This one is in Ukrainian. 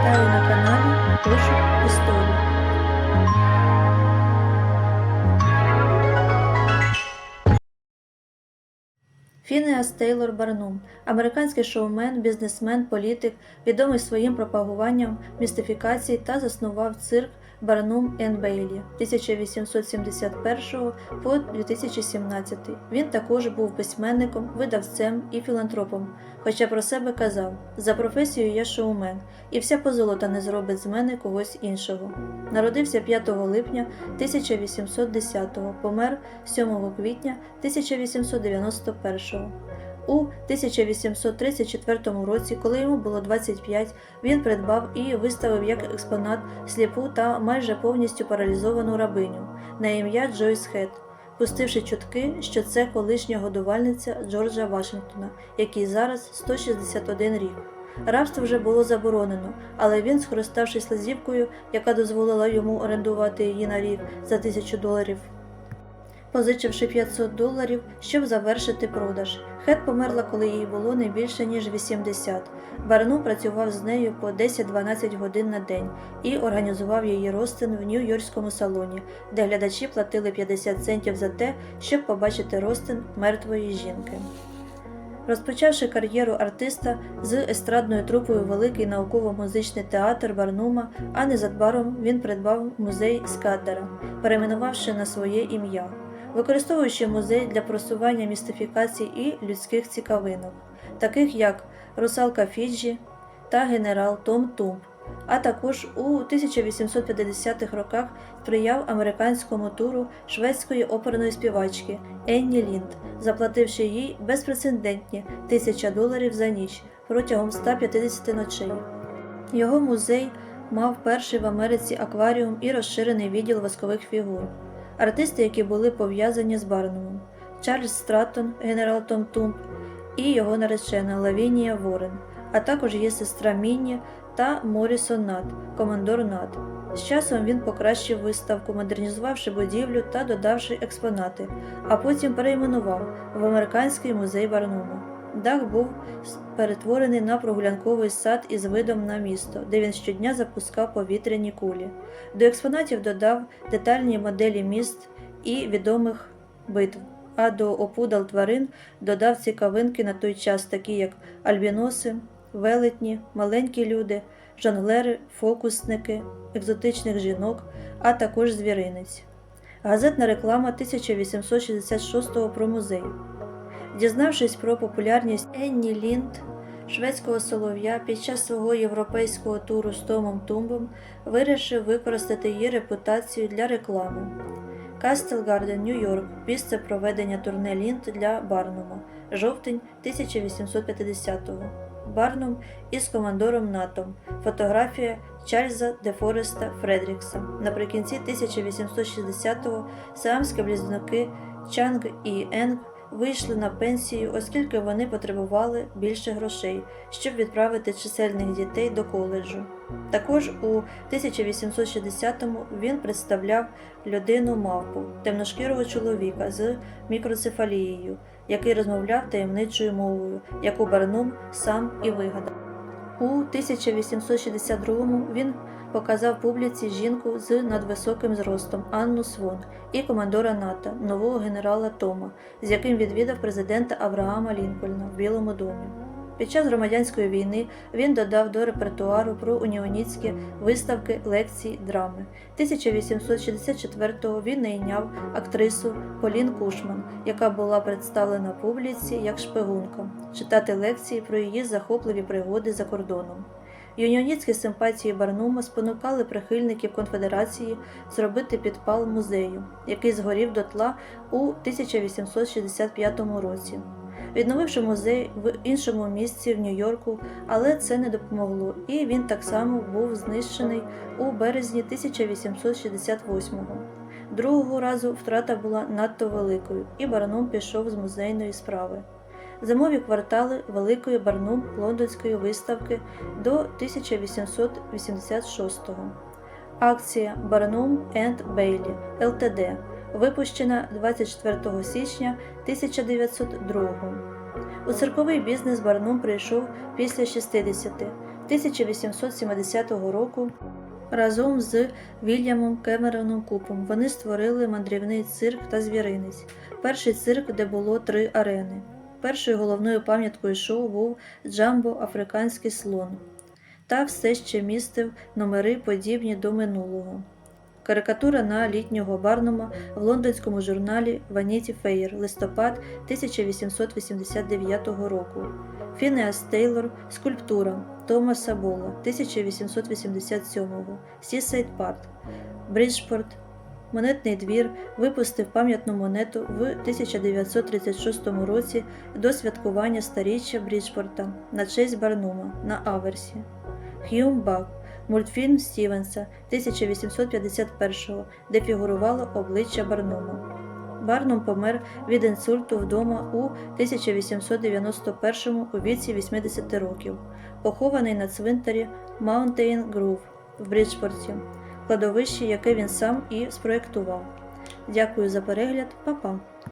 Вітаю на каналі Пошук історії. Фінеас Тейлор Барнум, американський шоумен, бізнесмен, політик, відомий своїм пропагуванням містифікацій та заснував цирк Барнум Ен Бейлі 1871 по 2017. Він також був письменником, видавцем і філантропом, хоча про себе казав: за професією я шоумен, і вся позолота не зробить з мене когось іншого. Народився 5 липня 1810-го, помер 7 квітня 1891-го. У 1834 році, коли йому було 25, він придбав і виставив як експонат сліпу та майже повністю паралізовану рабиню на ім'я Джойс Хет, пустивши чутки, що це колишня годувальниця Джорджа Вашингтона, який зараз 161 рік. Рабство вже було заборонено, але він, скориставшись лазівкою, яка дозволила йому орендувати її на рік за тисячу доларів, позичивши 500 доларів, щоб завершити продаж. Хет померла, коли їй було не більше ніж 80. Барну працював з нею по 10-12 годин на день і організував її розтин в Нью-Йоркському салоні, де глядачі платили 50 центів за те, щоб побачити розтин мертвої жінки. Розпочавши кар'єру артиста з естрадною трупою Великий науково-музичний театр Барнума, а незабаром він придбав музей Скаддера, перейменувавши на своє ім'я, використовуючи музей для просування містифікацій і людських цікавинок, таких як Русалка Фіджі та генерал Том Тумб, а також у 1850-х роках сприяв американському туру шведської оперної співачки Енні Лінд, заплативши їй безпрецедентні тисяча доларів за ніч протягом 150 ночей. Його музей мав перший в Америці акваріум і розширений відділ воскових фігур. Артисти, які були пов'язані з Барнумом, Чарльз Страттон, генерал Том Тумб і його наречена Лавінія Ворен, а також її сестра Мінні та Морісон Нат, командор Нат. З часом він покращив виставку, модернізувавши будівлю та додавши експонати, а потім перейменував в американський музей Барнума. Дах був перетворений на прогулянковий сад із видом на місто, де він щодня запускав повітряні кулі. До експонатів додав детальні моделі міст і відомих битв, а до опудал тварин додав цікавинки на той час, такі як альбіноси, велетні, маленькі люди, жонглери, фокусники, екзотичних жінок, а також звіринець. Газетна реклама 1866 про музей. Дізнавшись про популярність Енні Лінд, шведського солов'я під час свого європейського туру з Томом Тумбом, вирішив використати її репутацію для реклами. Кастел Гарден, Нью-Йорк, місце проведення турне Лінд для Барнума, жовтень 1850-го. Барнум із командором НАТО. Фотографія Чарльза де Фореста Фредрікса. Наприкінці 1860-го сеамські близнюки Чанг і Енг вийшли на пенсію, оскільки вони потребували більше грошей, щоб відправити чисельних дітей до коледжу. Також у 1860-му він представляв людину мавпу, темношкірого чоловіка з мікроцефалією, який розмовляв таємничою мовою, яку Барнум сам і вигадав. У 1862-му він показав публіці жінку з надвисоким зростом Анну Свон і командора НАТО, нового генерала Тома, з яким відвідав президента Авраама Лінкольна в Білому домі. Під час громадянської війни він додав до репертуару про уніоністські виставки лекцій драми. 1864-го він найняв актрису Полін Кушман, яка була представлена публіці як шпигунка, читати лекції про її захопливі пригоди за кордоном. Юніоністські симпатії Барнума спонукали прихильників конфедерації зробити підпал музею, який згорів дотла у 1865 році. Відновивши музей в іншому місці в Нью-Йорку, але це не допомогло, і він так само був знищений у березні 1868-го. Другого разу втрата була надто великою, і Барнум пішов з музейної справи. Зимові квартали Великої Барнум Лондонської виставки до 1886-го. Акція Барнум енд Бейлі ЛТД випущена 24 січня 1902 У цирковий бізнес Барнум прийшов після 60. 1870 року разом з Вільямом Кемероном Купом вони створили мандрівний цирк та звіринець. Перший цирк, де було три арени. Першою головною пам'яткою шоу був Джамбо Африканський слон та все ще містив номери, подібні до минулого. Карикатура на літнього Барнума в лондонському журналі Vanity Fair, листопад 1889 року. Фінеас Тейлор Скульптура Томаса Бола 1887 Сісайд Парк Бриджпорт Монетний двір випустив пам'ятну монету в 1936 році до святкування старіччя Бріджпорта на честь Барнума на Аверсі. Х'юм Бак мультфільм Стівенса 1851 де фігурувало обличчя Барнума. Барнум помер від інсульту вдома у 1891 у віці 80 років, похований на цвинтарі Mountain Grove в Бріджпорті, кладовище, яке він сам і спроєктував. Дякую за перегляд, па-па!